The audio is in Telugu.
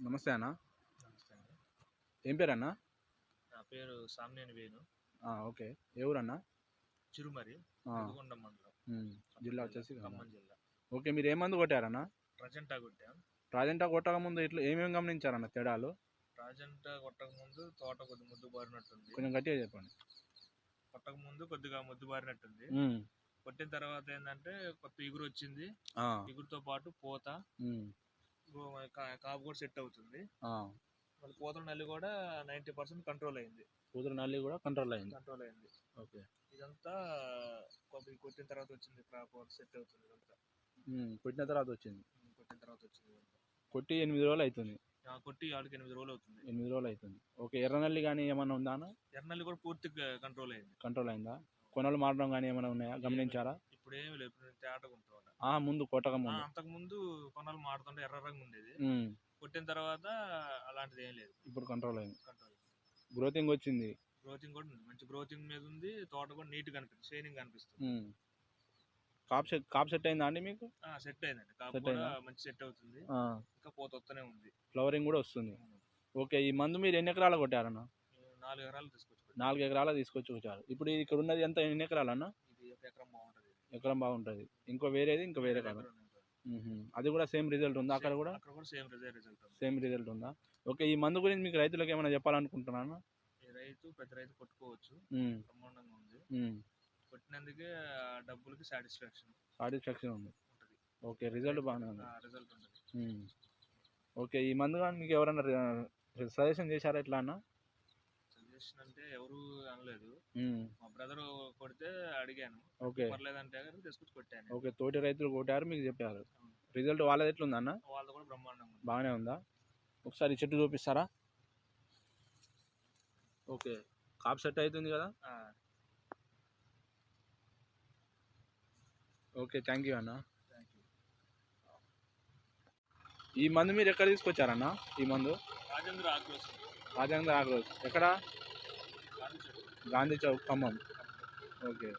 నమస్తే అన్న. నమస్తే అండి. ఏం పేరు అన్న? నా పేరు సామ్నేని వేణు. ఓకే. ఏ ఊరన్నా చిరుమరి మండలం. జిల్లా వచ్చేసి ఖమ్మం. జిల్లా. ఓకే మీరు ఏ మందు కొట్టారన్న ప్రజెంటా కొట్టాం. రాజంటా కొట్టక ముందు ఇట్లా ఏమేమి గమనించారన్న తేడాలు? రాజంటా కొట్టక ముందు తోట కొద్ది ముద్దు బారినట్టుంది. కొంచెం గట్టిగా చెప్పండి. కొట్టక ముందు కొద్దిగా ముద్దు బారినట్టుంది. కొట్టిన తర్వాత ఏంటంటే కొత్త ఇగురు వచ్చింది. ఇగురుతో పాటు పూత. కాపు కూడా సెట్ అవుతుంది. మళ్ళీ పూతల నల్లి కూడా నైంటీ పర్సెంట్ కంట్రోల్ అయింది. కూతురు నల్లి కూడా కంట్రోల్ అయింది. కంట్రోల్ అయింది. ఓకే. ఇదంతా కొద్ది కొట్టిన తర్వాత వచ్చింది. క్రాప్ సెట్ అవుతుంది ఇదంతా. కొట్టిన తర్వాత వచ్చింది. కొట్టిన తర్వాత వచ్చింది. కొట్టి ఎనిమిది రోజులు అవుతుంది. కొట్టి ఆడికి ఎనిమిది రోజులు అవుతుంది. ఎనిమిది రోజులు అవుతుంది. ఓకే ఎర్రనల్లి కానీ ఏమైనా ఉందా ఎర్రనల్లి కూడా పూర్తిగా కంట్రోల్ అయింది. కంట్రోల్ అయిందా? కొనలు మారడం కానీ ఏమైనా ఉన్నాయా? గమనించారా? ఇప్పుడు ఏమి లేదు ఇప్పుడు తేటగా ఉంటుంది ఆ ముందు కొట్టక ముందు అంతకు ముందు. కొనాలు మాడుతుంటే ఎర్ర రంగు ఉండేది. కొట్టిన తర్వాత అలాంటిది ఏం లేదు. ఇప్పుడు కంట్రోల్ అయింది. కంట్రోల్ గ్రోతింగ్ వచ్చింది. గ్రోతింగ్ కూడా ఉంది. మంచి గ్రోతింగ్ మీద ఉంది. తోట కూడా నీట్ కనిపిస్తుంది షైనింగ్ కనిపిస్తుంది. కాప్ సెట్ కాప్ సెట్ అయిందా అండి మీకు? సెట్ అయిందండి. కాపు కూడా? మంచి సెట్ అవుతుంది. ఇంకా పోత వస్తూనే ఉంది. ఫ్లవరింగ్ కూడా వస్తుంది. ఓకే ఈ మందు మీరు ఎన్ని ఎకరాలు కొట్టారన్న? నేను నాలుగు ఎకరాలు తీసుకొచ్చి నాలుగు ఎకరాల తీసుకొచ్చి వచ్చారు ఇప్పుడు ఇక్కడ ఉన్నది ఎంత? ఎన్ని ఎకరాలన్న? ఇది ఒక ఎకరం బాగుంటుంది. ఎకరం బాగుంటుంది. ఇంకో వేరేది ఇంకో వేరే కాదు అది కూడా సేమ్ రిజల్ట్ ఉందా అక్కడ కూడా? సేమ్ రిజల్ట్ సేమ్ రిజల్ట్ ఉందా? ఓకే ఈ మందు గురించి మీకు రైతులకు ఏమైనా చెప్పాలనుకుంటున్నాను రైతు పెద్ద రైతు కొట్టుకోవచ్చు. బ్రహ్మాండంగా ఉంది. కొట్టినందుకే డబ్బులకి సాటిస్ఫాక్షన్ సాటిస్ఫాక్షన్ ఉంది. ఓకే రిజల్ట్ బాగానే ఉంది. రిజల్ట్ ఉంటుంది. ఓకే ఈ మందు కానీ మీకు ఎవరైనా సజెషన్ చేశారా ఎట్లా అన్న? సజెషన్ అంటే ఎవరు అనలేదు. మా బ్రదర్ కొడితే అడిగాను. ఓకే. పర్లేదంటే తీసుకొచ్చి కొట్టాను. ఓకే తోటి రైతులు కొట్టారు మీకు చెప్పారు. రిజల్ట్ వాళ్ళది ఎట్లుంది అన్న? వాళ్ళది కూడా బ్రహ్మాండంగా ఉంది. బాగానే ఉందా? ఒకసారి చెట్టు చూపిస్తారా? ఓకే కాప్ సెట్ అవుతుంది కదా? ఓకే థ్యాంక్ యూ అన్న. ఈ మందు మీరు ఎక్కడ తీసుకొచ్చారన్న? ఈ మందు? రాజేంద్ర ఆగ్రోస్. రాజేంద్ర ఆగ్రోస్. ఎక్కడ? గాంధీ చౌక్ ఖమ్మం. ఓకే.